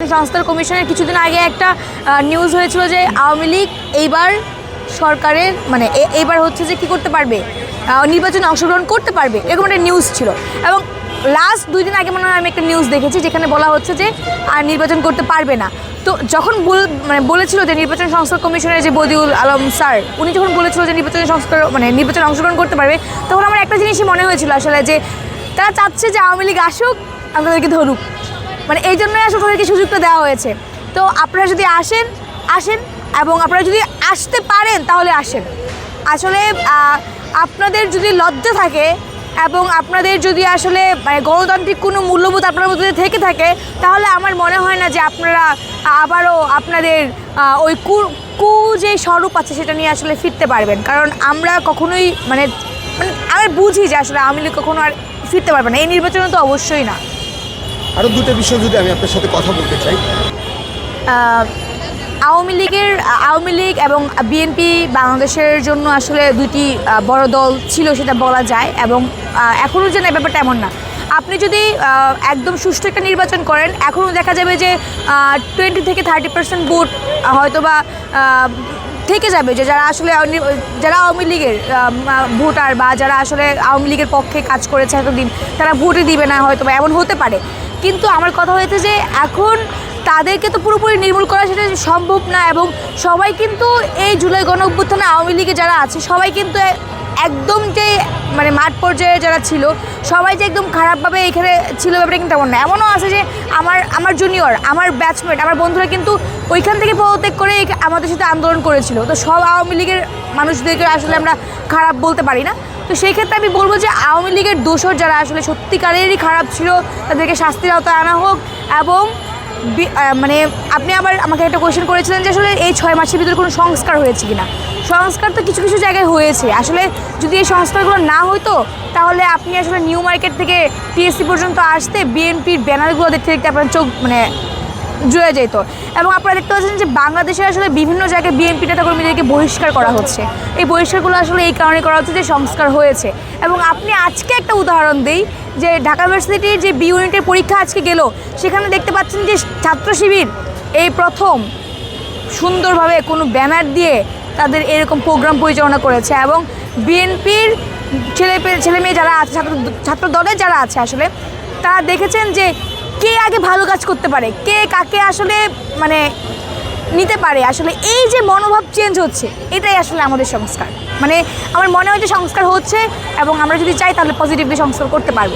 সংস্কার কমিশনের কিছুদিন আগে একটা নিউজ হয়েছিল যে আওয়ামী লীগ এইবার সরকারের মানে এইবার হচ্ছে যে কি করতে পারবে? নির্বাচনে অংশগ্রহণ করতে পারবে? এরকম একটা নিউজ ছিল। এবং লাস্ট দুই দিন আগে মনে হয় আমি একটা নিউজ দেখেছি, যেখানে বলা হচ্ছে যে আর নির্বাচন করতে পারবে না। তো যখন বল মানে বলেছিল যে নির্বাচন সংস্কার কমিশনের যে বদিউল আলম স্যার, উনি যখন বলেছিল যে নির্বাচন সংস্কার মানে নির্বাচনে অংশগ্রহণ করতে পারবে, তখন আমার একটা জিনিসই মনে হয়েছিল আসলে যে তারা চাচ্ছে যে আওয়ামী লীগ আসুক আমাদেরকে ধরুক। মানে এই জন্যই আসলে তাদেরকে সুযোগটা দেওয়া হয়েছে। তো আপনারা যদি আসেন আসেন এবং আপনারা যদি আসতে পারেন তাহলে আসেন। আসলে আপনাদের যদি লজ্জা থাকে এবং আপনাদের যদি আসলে মানে গণতান্ত্রিক কোনো মূল্যবোধ আপনার মধ্যে থেকে থাকে, তাহলে আমার মনে হয় না যে আপনারা আবারও আপনাদের ওই কু কু যে স্বরূপ আছে সেটা নিয়ে আসলে ফিরতে পারবেন। কারণ আমরা কখনোই মানে মানে আমি বুঝি যে আসলে আওয়ামী লীগ কখনো আর ফিরতে পারবে না। এই নির্বাচনে তো অবশ্যই না। আরও দুটো বিষয় যদি আমি আপনার সাথে কথা বলতে চাই। আওয়ামী লীগের আওয়ামী লীগ এবং বিএনপি বাংলাদেশের জন্য আসলে আহ, বড় দল ছিল সেটা বলা যায় এবং এখনও যেন ব্যাপারটা এমন না। আপনি যদি একদম সুষ্ঠু একটা নির্বাচন করেন এখনও দেখা যাবে যে টোয়েন্টি থেকে থার্টি পার্সেন্ট ভোট হয়তো বা থেকে যাবে যে যারা আসলে যারা আওয়ামী লীগের ভোটার বা যারা আসলে আওয়ামী লীগের পক্ষে কাজ করেছে এতদিন তারা ভোটই দিবে না হয়তো বা এমন হতে পারে। কিন্তু আমার কথা হয়েছে যে এখন তাদেরকে তো পুরোপুরি নির্মূল করা সেটা সম্ভব না এবং সবাই কিন্তু এই জুলাই গণ অভ্যুত্থানে আওয়ামী লীগে যারা আছে, সবাই কিন্তু একদম যে মানে মাঠ পর্যায়ে যারা ছিল, সবাই যে একদম খারাপভাবে এখানে ছিল ব্যাপারটা কিন্তু তেমন না। এমনও আছে যে আমার আমার জুনিয়র আমার ব্যাচমেট আমার বন্ধুরা কিন্তু ওইখান থেকে পদত্যাগ করে আমাদের সাথে আন্দোলন করেছিল। তো সব আওয়ামী লীগের মানুষদেরকে আসলে আমরা খারাপ বলতে পারি না। তো সেই ক্ষেত্রে আমি বলব যে আওয়ামী লীগের দোষর যারা আসলে সত্যিকারেরই খারাপ ছিল, তাদেরকে শাস্তির আওতায় আনা হোক এবং মানে আপনি আবার আমাকে একটা কোয়েশ্চেন করেছিলেন যে আসলে এই ছয় মাসের ভিতরে কোনো সংস্কার হয়েছে কিনা? সংস্কার তো কিছু কিছু জায়গায় হয়েছে। আসলে যদি এই সংস্কারগুলো না হতো তাহলে আপনি আসলে নিউ মার্কেট থেকে টিএসসি পর্যন্ত আসতে বিএনপির ব্যানারগুলো দেখতে দেখতে আপনার চোখ মানে জুড়ে যেত এবং আপনারা দেখতে পাচ্ছেন যে বাংলাদেশে আসলে বিভিন্ন জায়গায় বিএনপি নেতাকর্মীদেরকে বহিষ্কার করা হচ্ছে। এই বহিষ্কারগুলো আসলে এই কারণে করা হচ্ছে যে সংস্কার হয়েছে। এবং আপনি আজকে একটা উদাহরণ দিই যে ঢাকা ইউনিভার্সিটির যে বি ইউনিটের পরীক্ষা আজকে গেল, সেখানে দেখতে পাচ্ছেন যে ছাত্র শিবির এই প্রথম সুন্দরভাবে কোনো ব্যানার দিয়ে তাদের এরকম প্রোগ্রাম পরিচালনা করেছে এবং বিএনপির ছেলে ছেলে মেয়ে যারা আছে, ছাত্র ছাত্র দলের যারা আছে আসলে, তারা দেখেছেন যে কে আগে ভালো কাজ করতে পারে? কে কাকে আসলে মানে নিতে পারে? আসলে এই যে মনোভাব চেঞ্জ হচ্ছে, এটাই আসলে আমাদের সংস্কার। মানে আমার মনে হয় যে সংস্কার হচ্ছে এবং আমরা যদি চাই তাহলে পজিটিভলি সংস্কার করতে পারব।